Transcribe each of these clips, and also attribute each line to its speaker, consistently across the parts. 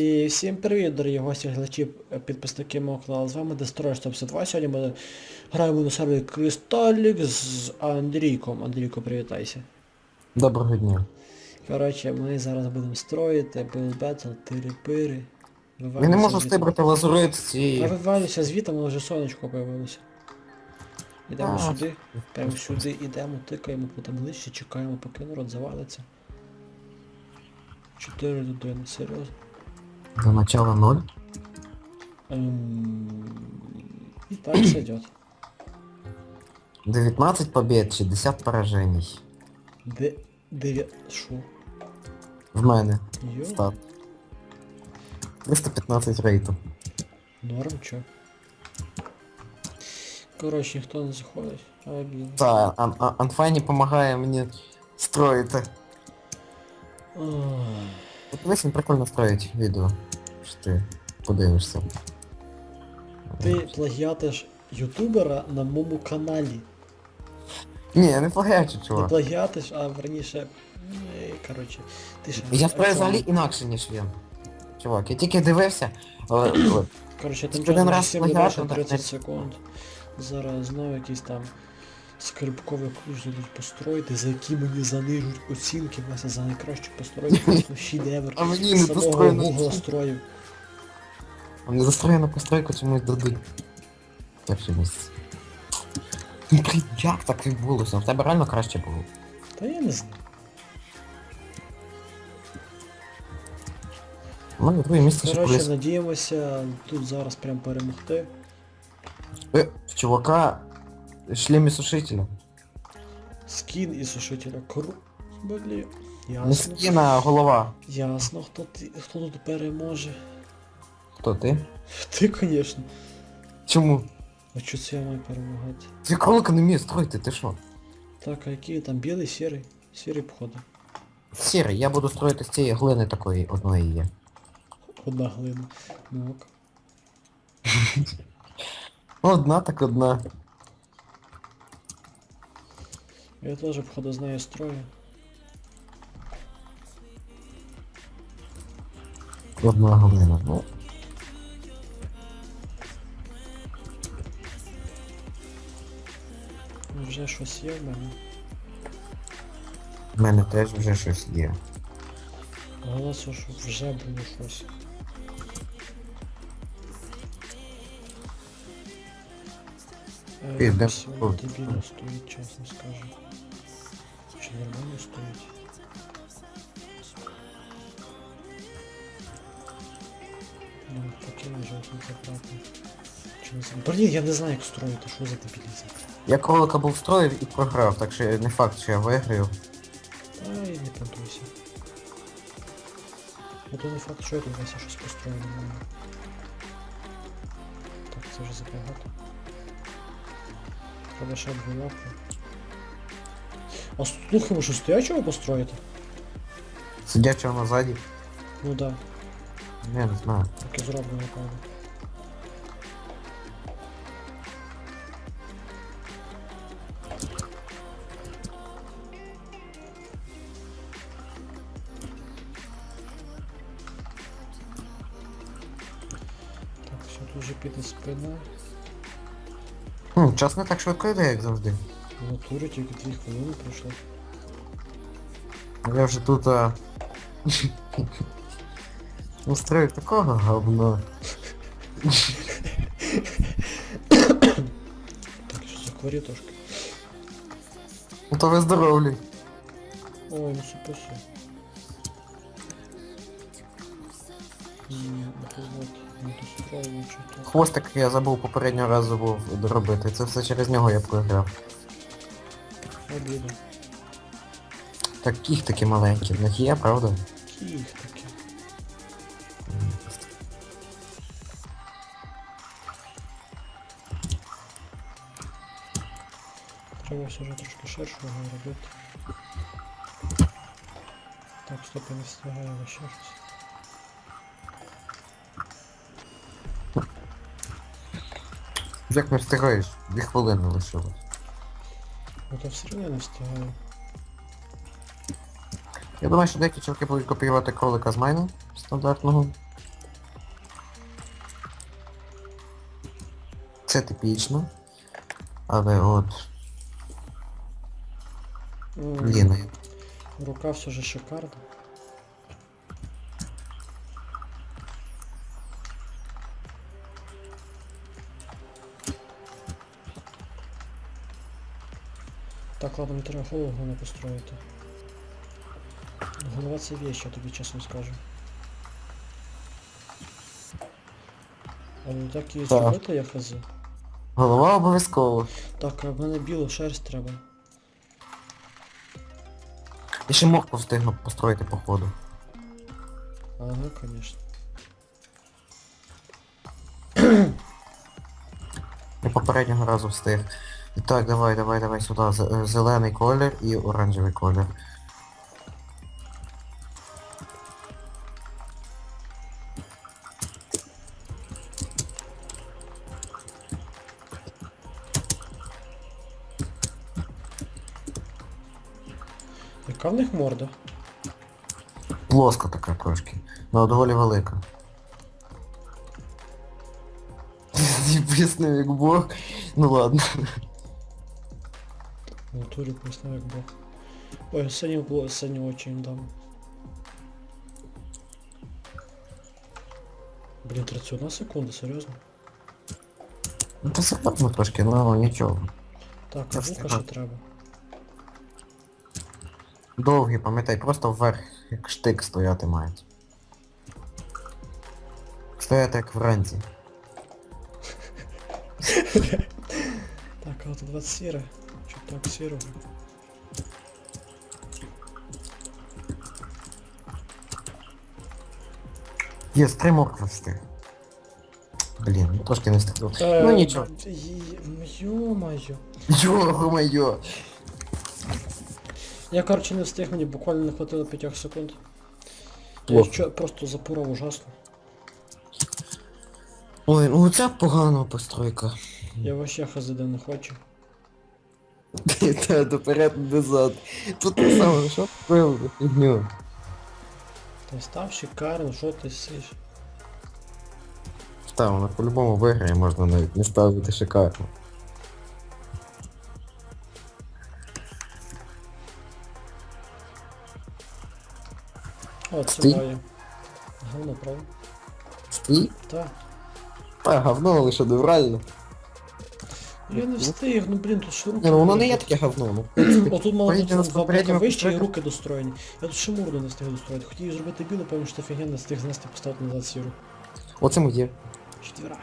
Speaker 1: І всім привіт, дорогі гості, глядачі, підписники мого каналу. З вами Destroyer 152. Сьогодні ми граємо на сервері Кристалік з Андрійком. Андрійко, привітайся.
Speaker 2: Доброго дня.
Speaker 1: Коротше, ми зараз будемо строїти Battle, тири-пири.
Speaker 2: Я не можу стибрати лазурит з
Speaker 1: Я вивалюся звітом, але вже сонечко появилося. Ідемо
Speaker 2: А,
Speaker 1: сюди, прямо сюди ідемо, тикаємо по табличці, чекаємо, поки народ завалиться. 4 людини, серйозно.
Speaker 2: До начала 0.
Speaker 1: Ем, І так сойдет.
Speaker 2: 19 побед, 60 поражений.
Speaker 1: Де... Дев'я... Шо?
Speaker 2: В мене.
Speaker 1: Йо?
Speaker 2: Стат. 315 рейту.
Speaker 1: Норм, чо? Коротше, ніхто не заходить. А, блін.
Speaker 2: Та, Ан- А- Анфайні допомагає мені строїти.
Speaker 1: Ой.
Speaker 2: От колись прикольно строїть відео. Що ти подивишся.
Speaker 1: Ти плагіатиш ютубера на моєму каналі.
Speaker 2: Ні, я не плагячу,
Speaker 1: Не
Speaker 2: чувак.
Speaker 1: плагіатиш, а верніше... е, Коротше, ти ще...
Speaker 2: Я
Speaker 1: чого?
Speaker 2: взагалі інакше, ніж він. Чувак, я тільки дивився. але-
Speaker 1: Коротше, тим часом
Speaker 2: раз
Speaker 1: всім
Speaker 2: плагіатом,
Speaker 1: додача
Speaker 2: так
Speaker 1: 30 секунд. Зараз знову якийсь там ключ дадуть построїти, за які мені занижуть оцінки, власне, за найкращу постройку, просто шедевр.
Speaker 2: А мені не
Speaker 1: Самого. Google строїв.
Speaker 2: А не застроєну постройку чомусь дадуть. Перше місце. Ну, блін, як так відбулося? В тебе реально краще було.
Speaker 1: Та я не знаю.
Speaker 2: У мене друге місце ще
Speaker 1: Коротше, надіємося тут зараз прям перемогти.
Speaker 2: Е, в чувака шлемі сушителя.
Speaker 1: Скін і сушителя кру. Блін.
Speaker 2: Не
Speaker 1: Ясно.
Speaker 2: скіна, а голова.
Speaker 1: Ясно, хто, ти, хто тут переможе.
Speaker 2: Хто ти?
Speaker 1: Ти, звісно.
Speaker 2: Чому?
Speaker 1: А чого це я маю перемагати?
Speaker 2: Ти кролика не вміє строїти, ти що?
Speaker 1: Так, а який там білий, сірий? Сірий походу.
Speaker 2: Сірий, я буду строїти з цієї глини такої одної є.
Speaker 1: Одна глина. Ну ок.
Speaker 2: Одна так одна.
Speaker 1: Я теж, походу, знаю строю.
Speaker 2: Одна глина. Ну,
Speaker 1: Вже щось є в мене.
Speaker 2: в мене теж вже щось є.
Speaker 1: Голосу, щоб вже було щось. Е,
Speaker 2: де-
Speaker 1: воно стоїть, чесно скажу. Стоїть? Ну, поки не жовтий. Блін, я не знаю, як строїти, що за дебілізм.
Speaker 2: Я кролика був строїв і програв, так що не факт, що я виграю.
Speaker 1: Ай, не понтуйся. Ну то не факт, що я тут Вася щось построю нормально. Так, це вже забагато. Треба ще лапи. А слухай, ви що стоячого построїти?
Speaker 2: Сидячого назаді.
Speaker 1: Ну да,
Speaker 2: Я не знаю.
Speaker 1: так і зроблю, напевно. Так, все, тут вже піде спина.
Speaker 2: Хм, час не так швидко йде, як завжди.
Speaker 1: В натурі тільки 2 хвилини пройшло.
Speaker 2: Я вже тут а... устрою такого говно.
Speaker 1: Так, що захворів трошки.
Speaker 2: Ну то ви здоровлі.
Speaker 1: Ой, ну супер все. Ні, не чи-то.
Speaker 2: Хвостик я забув попереднього разу був доробити. Це все через нього я програв.
Speaker 1: Обіду.
Speaker 2: Таких такі маленькі. В них є, правда?
Speaker 1: Кіг таке. Треба все вже трошки ширшого робити. Так, стоп, я не встигаю ще щось.
Speaker 2: Як не встигаєш? Дві хвилини лишилось.
Speaker 1: Бо все одно не встигаю.
Speaker 2: Я думаю, що деякі чуваки будуть копіювати кролика з майну стандартного. Це типічно. Але от...
Speaker 1: М, Рука все же шикарна. Так, ладно, мені треба голову не построїти. Голова це вещь, я тобі чесно скажу. Але так її зробити я хз.
Speaker 2: голова обов'язково.
Speaker 1: Так, а в мене білу шерсть треба.
Speaker 2: Я ще морку встигну построїти по ходу.
Speaker 1: Ага, конечно.
Speaker 2: Я попереднього разу встиг. Так, давай, давай, давай сюди. З- е, Зелений колір і оранжевий колір.
Speaker 1: Яка в них морда?
Speaker 2: Плоска така трошки. Ну доволі велика. Пояснив як бог. Ну ладно.
Speaker 1: В натурі пояснив як бог. Ой, синій було синій очі їм дам. Блін, 31 секунда, серйозно?
Speaker 2: Ну це серйозно трошки, ну нічого.
Speaker 1: Так,
Speaker 2: Це
Speaker 1: а вуха
Speaker 2: встигаю.
Speaker 1: ще треба.
Speaker 2: Довгі, пам'ятай, просто вверх як штик стояти мають. Стояти як вранці.
Speaker 1: Так, а от 20 сіре. Чуток сірого.
Speaker 2: Є, три моркви встиг. Блін, ну трошки не встиг.
Speaker 1: Е,
Speaker 2: Ну нічого.
Speaker 1: Йо-моє. Я, короче, не встиг, мені буквально не хватило 5 секунд. Я
Speaker 2: Плохо.
Speaker 1: що, просто запурав ужасно.
Speaker 2: Ой, ну це погана постройка.
Speaker 1: Я вообще хазиде не хочу.
Speaker 2: Та доперед назад. Тут те саме, що пив фігню.
Speaker 1: Ти став шикарно, що ти сиш?
Speaker 2: Та, вона по-любому виграє, можна навіть не ставити шикарно.
Speaker 1: О, це
Speaker 2: Стій.
Speaker 1: Говно, правда?
Speaker 2: Стій?
Speaker 1: Так.
Speaker 2: Та, говно лише неврально.
Speaker 1: Я не встиг, ну блін, тут ж руки.
Speaker 2: Ні, ну воно не є таке говно, ну. в принципі.
Speaker 1: Отут мало
Speaker 2: порівняно
Speaker 1: бути
Speaker 2: з
Speaker 1: два блока
Speaker 2: попередніми
Speaker 1: вище і руки достроєні. Я тут ще морду не встиг достроїти. Хотів її зробити білу, певно, що фігня не встиг знести поставити назад сіру.
Speaker 2: Оце моє.
Speaker 1: Четвера.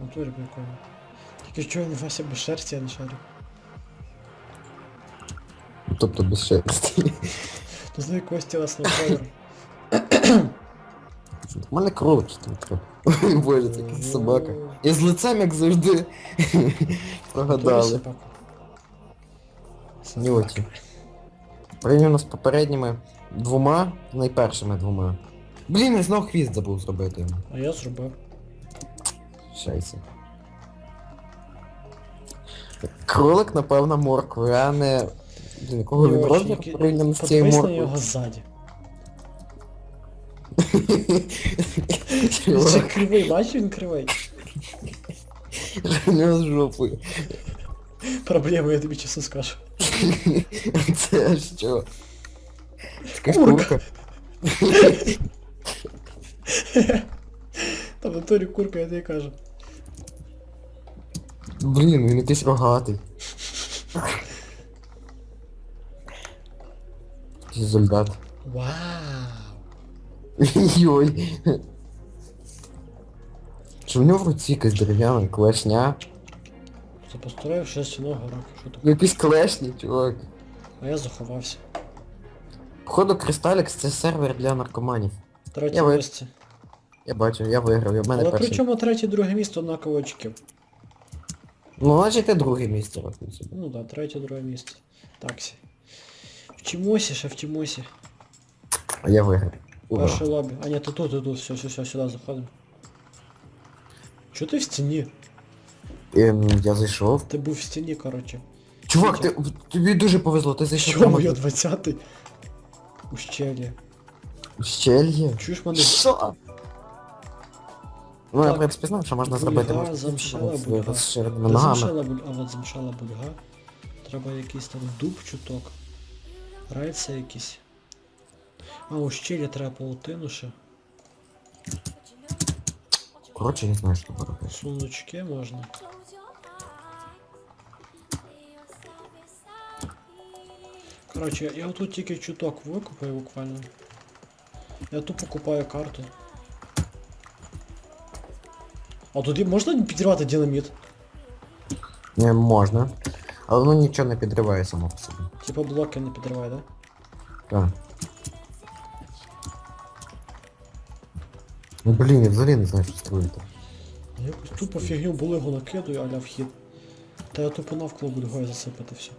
Speaker 1: Натурі прикольно. Тільки що він Вася без шерсті, я не шарю.
Speaker 2: Тобто без шерсті.
Speaker 1: То з якогось тілесного кольору.
Speaker 2: У мене кролик чи там треба. Ой, Боже, якась собака. І з лицем, як завжди. Прогадали. очі. Порівняно з попередніми двома, найпершими двома. Блін, я знов хвіст забув зробити.
Speaker 1: А я зробив.
Speaker 2: Шайся. Кролик, напевно, моркви, а не... Блін, якого він
Speaker 1: очі,
Speaker 2: порівняно з цією морквою?
Speaker 1: його ззаді.
Speaker 2: Чувак,
Speaker 1: кривий, бачиш він кривий.
Speaker 2: у з жопою.
Speaker 1: Проблема, я тобі чесно скажу.
Speaker 2: Це що? Така
Speaker 1: Курка. Там в натурі курка, я тобі кажу.
Speaker 2: Блін, він якийсь рогатий. Солдат.
Speaker 1: Вау!
Speaker 2: Йой. Чи в нього в руці якась дерев'яна клешня?
Speaker 1: Це построїв шерстяного рака. Що таке?
Speaker 2: Ну якісь клешні, чувак.
Speaker 1: А я заховався.
Speaker 2: Походу Кристалікс це сервер для наркоманів.
Speaker 1: Третє
Speaker 2: Я ви-
Speaker 1: місце.
Speaker 2: Я бачу, я виграв, я в мене
Speaker 1: Але
Speaker 2: перший.
Speaker 1: причому третє, друге місце однаково очків.
Speaker 2: Ну, значить ти друге місце собі.
Speaker 1: Ну да, третє, друге місце. Таксі. Вчимося, ще вчимося.
Speaker 2: А я виграв. Ура.
Speaker 1: Перше лобі. А ні, ти тут, ти тут, все, все, все, сюди заходимо. Чого ти в стіні?
Speaker 2: Ем, я зайшов.
Speaker 1: Ти був в стіні, коротше.
Speaker 2: Чувак, ти, тобі дуже повезло, ти зайшов
Speaker 1: моє
Speaker 2: в
Speaker 1: 20-й? Ущелье.
Speaker 2: щельє.
Speaker 1: Чуєш мене?
Speaker 2: Що? Ну, я, в принципі, знав, що можна зробити.
Speaker 1: Бульга,
Speaker 2: можна
Speaker 1: замшела
Speaker 2: з
Speaker 1: бульга. Та замшала буль... А от замшала бульга. Треба якийсь там дуб чуток. Райця якісь. А, у щелі треба паутину ще.
Speaker 2: Коротше, не знаю, що робити.
Speaker 1: Сундучки можна. Коротше, я, я тут тільки чуток викупаю буквально. Я тупо купаю карту. А тут і можна підірвати динаміт?
Speaker 2: Не можна. Але воно нічого не підриває само по собі.
Speaker 1: Типа блоки не підривай, да?
Speaker 2: Так. Ну блін, я взагалі не знаю, що строїти.
Speaker 1: Я якусь тупо фігню булигу накидаю, аля вхід. Та я тупо навколо буду гою засипати все.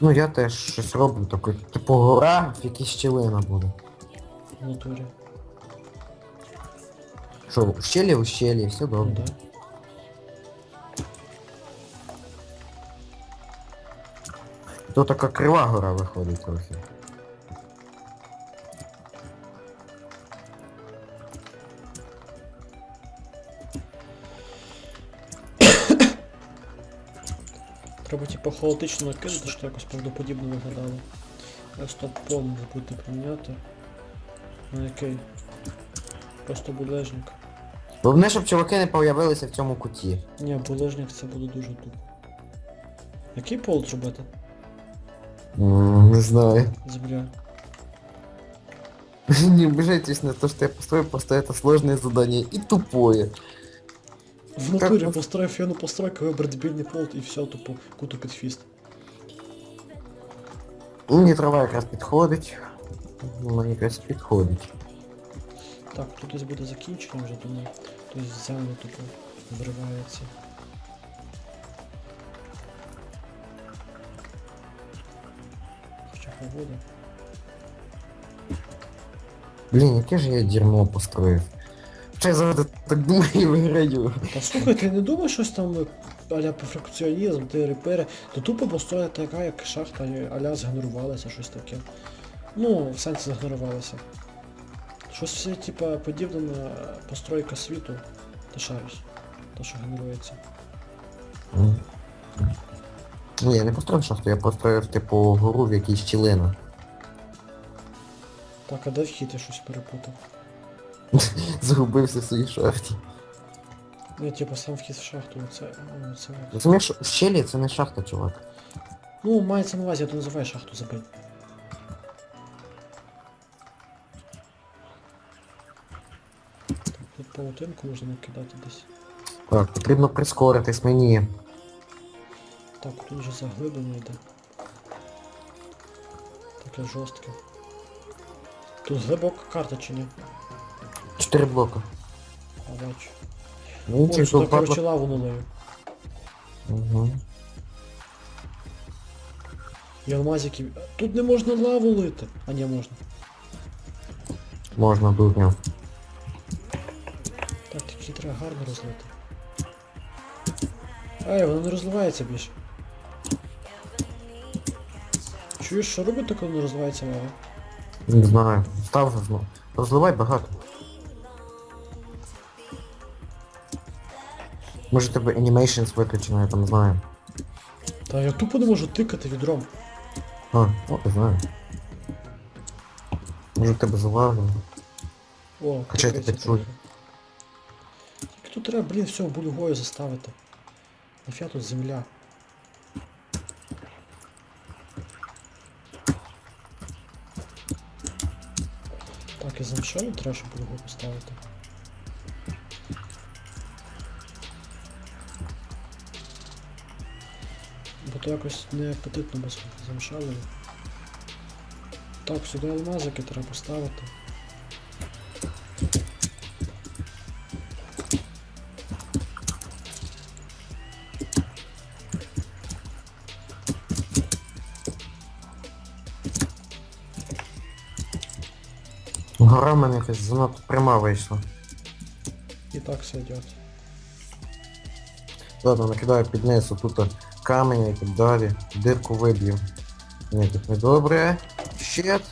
Speaker 2: Ну я теж щось роблю таке, типу гора, в якій щілина буде.
Speaker 1: В натурі.
Speaker 2: Що, в щелі, у щелі, все
Speaker 1: Ну
Speaker 2: добре.
Speaker 1: да.
Speaker 2: То така крива гора виходить трохи.
Speaker 1: Типу хаотично накидати, що якось правдоподібно виглядало. Стоп пон забути поміняти. На який? Просто булежник.
Speaker 2: Головне, щоб чуваки не появилися в цьому куті.
Speaker 1: Ні, булежник це буде дуже тупо. Який пол зробити?
Speaker 2: М, Не знаю.
Speaker 1: Земля.
Speaker 2: Не обижайтесь на то, что я построю, просто это сложное задание и тупое.
Speaker 1: В натурі построй фену постройку, вибрати дебільний пол і все, тупо куту підфіст.
Speaker 2: Мені трава якраз підходить. Мені якраз підходить.
Speaker 1: Так, тут десь буде закінчення вже, думаю. Тобто землю тупо виривається. Хоча погода.
Speaker 2: Блін, яке ж я дерьмо построїв. Я завжди так думаю і виграю.
Speaker 1: Та слухай, ти не думаєш щось там е, аля перфекціонізм, ти репери, то тупо построїть така, як шахта, е, аля згенерувалася, щось таке. Ну, в сенсі згенерувалася. Щось все, типа, подібне на постройка світу. Ти шариш. То, що генерується.
Speaker 2: Ні, я не построїв шахту, я построїв типу гору, в якій щілина.
Speaker 1: Так, а де вхід я щось перепутав?
Speaker 2: Загубився в своїй шахті.
Speaker 1: Ну, типа сам вхід в шахту, оце. ну, це.
Speaker 2: Розумієш, в щелі це не шахта, чувак.
Speaker 1: Ну, мається на увазі, я то називаю шахту забий. Так, тут паутинку можна накидати десь.
Speaker 2: Так, потрібно прискоритись мені.
Speaker 1: Так, тут вже заглиблення йде. Таке жорстке. Тут глибока карта чи ні?
Speaker 2: Чотири блока.
Speaker 1: А бачу.
Speaker 2: Ну, падла-
Speaker 1: коротше, лаву налию.
Speaker 2: Угу.
Speaker 1: І алмазики. Тут не можна лаву лити. А ні, можна.
Speaker 2: Можна дурню.
Speaker 1: Так, тільки треба гарно розлити. Ай, воно не розливається більше. Чуєш, що робити, коли не розливається лава?
Speaker 2: Не знаю. Став знову. Розливай багато. Може тебе animations виключено, я там знаю.
Speaker 1: Та я тупо не можу тикати відром.
Speaker 2: А, о, я знаю. Може тебе завалено.
Speaker 1: О,
Speaker 2: Хоча я тебе чую.
Speaker 1: Тільки тут треба, блін, все бульгою заставити. Нафіга тут земля. Так, і замшелю треба, щоб бульгу поставити. То якось не апетитно без замшелої. Так, сюди алмазики треба поставити.
Speaker 2: Гора в мене якась занадто пряма вийшла.
Speaker 1: І так сойдет.
Speaker 2: Ладно, накидаю під низ тут камінь і так далі. Дирку виб'ю. Ні, тут не добре. Щет.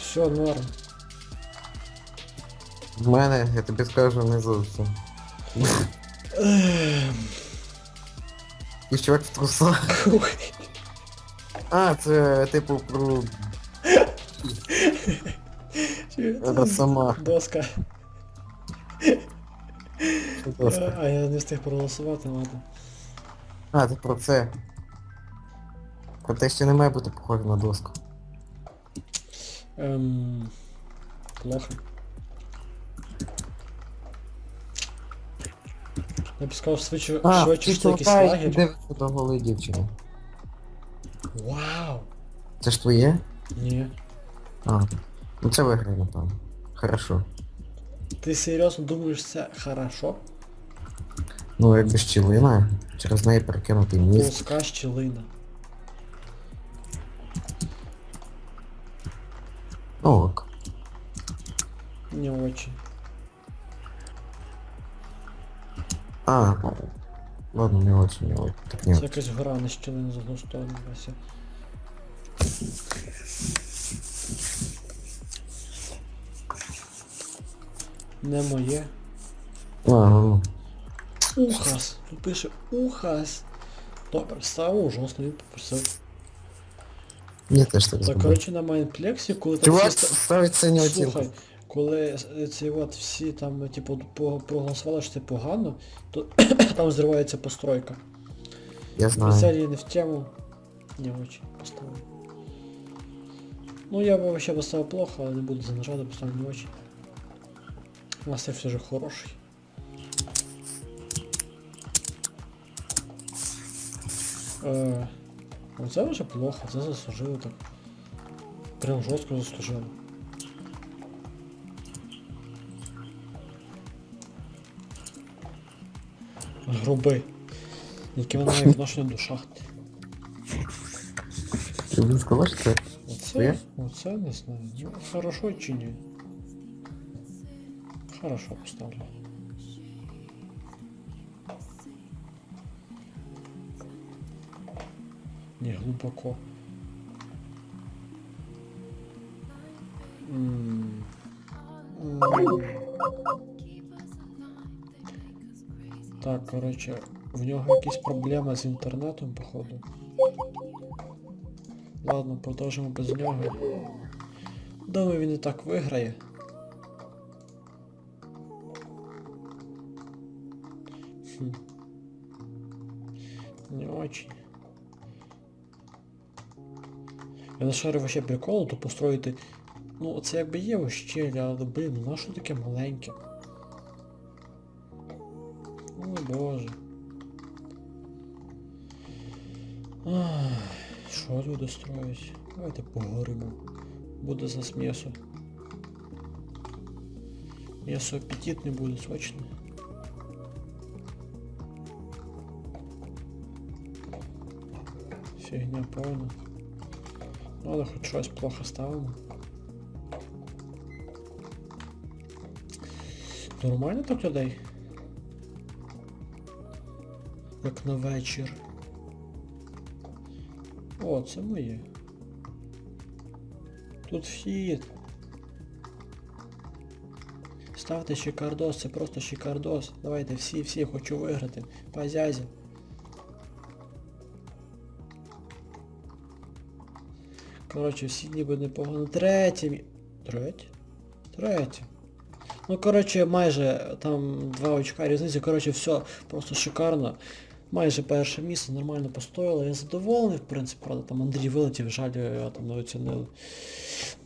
Speaker 1: Все, норм.
Speaker 2: В мене, я тобі скажу, не зовсім. І чувак в трусах. А, це типу про Росомах.
Speaker 1: Доска.
Speaker 2: Доска.
Speaker 1: А я не встиг проголосувати, ладно.
Speaker 2: А, ти про це. Про те, що не має бути похоже на доску.
Speaker 1: Ем... Плохо. Я б сказав, швидше,
Speaker 2: А,
Speaker 1: швидше
Speaker 2: ти
Speaker 1: якийсь
Speaker 2: толкаєш і
Speaker 1: лагерь.
Speaker 2: до голої дівчини.
Speaker 1: Вау!
Speaker 2: Це ж твоє?
Speaker 1: Ні.
Speaker 2: А. Ну це виграє, напевно. Хорошо.
Speaker 1: Ти серйозно думаєш це хорошо?
Speaker 2: Ну якби щілина, через неї перекинутий міст.
Speaker 1: Плоска щілина.
Speaker 2: Ну ок.
Speaker 1: Не очень.
Speaker 2: А, ну, ладно, не очень, не очень. Так
Speaker 1: Це
Speaker 2: нет.
Speaker 1: якась гора на щілину з одну сторону. Вася. Не моє.
Speaker 2: А, ну,
Speaker 1: Ухас. Тут пише Ухас. Добре, жорстко, він попросив.
Speaker 2: я теж так
Speaker 1: Так, коротше, на майнплексі, коли там
Speaker 2: Чувак
Speaker 1: всі ста-
Speaker 2: ставить синю оцінку.
Speaker 1: Слухай, коли ці от всі там, типу, по- проголосували, що це погано, то там зривається постройка.
Speaker 2: Я знаю.
Speaker 1: Спеціально не в тему. Не очень поставив. Ну я бы вообще поставил плохо, але не буду занижати, поставлю не очень. У нас все же хороший. Е, оце вже плохо, це заслужило так. Прям жорстко заслужило. Груби. Які вони мають відношення до шахти.
Speaker 2: Ти б сказав, що це
Speaker 1: Оце, оце не знаю. Ну, хорошо чи ні? Хорошо поставлю. Не глубоко. Так, короче, в нього якісь проблеми з інтернетом, походу. Ладно, продовжимо без нього. Думаю, він і так виграє. Хм. Не очень. Я нашарив вообще прикол, то построїти. Ну, це якби є ущелля, але блін, ну що таке маленьке? Ой боже. Ах, Що люди строять? Давайте поговоримо. Буде за м'ясо. М'ясо апетитне буде, сочне. Фігня повна. Але хоч щось плохо ставимо. Нормально так людей? Як на вечір. О, це моє. Тут вхід. Ставте шикардос, це просто шикардос. Давайте всі, всі хочу виграти. Пазязі. Коротше, всі ніби непогано. Третє. Третє? Третє. Ну, коротше, майже там два очка різниці. Коротше, все просто шикарно. Майже перше місце нормально постояло, я задоволений, в принципі, правда, там Андрій вилетів, жаль, його там не оцінили.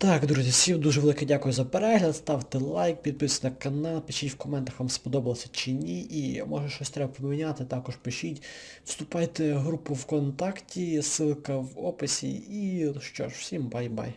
Speaker 1: Так, друзі, всім дуже велике дякую за перегляд, ставте лайк, підписуйтесь на канал, пишіть в коментах, вам сподобалося чи ні, і може щось треба поміняти, також пишіть. Вступайте в групу ВКонтакті, ссылка в описі, і що ж, всім бай-бай.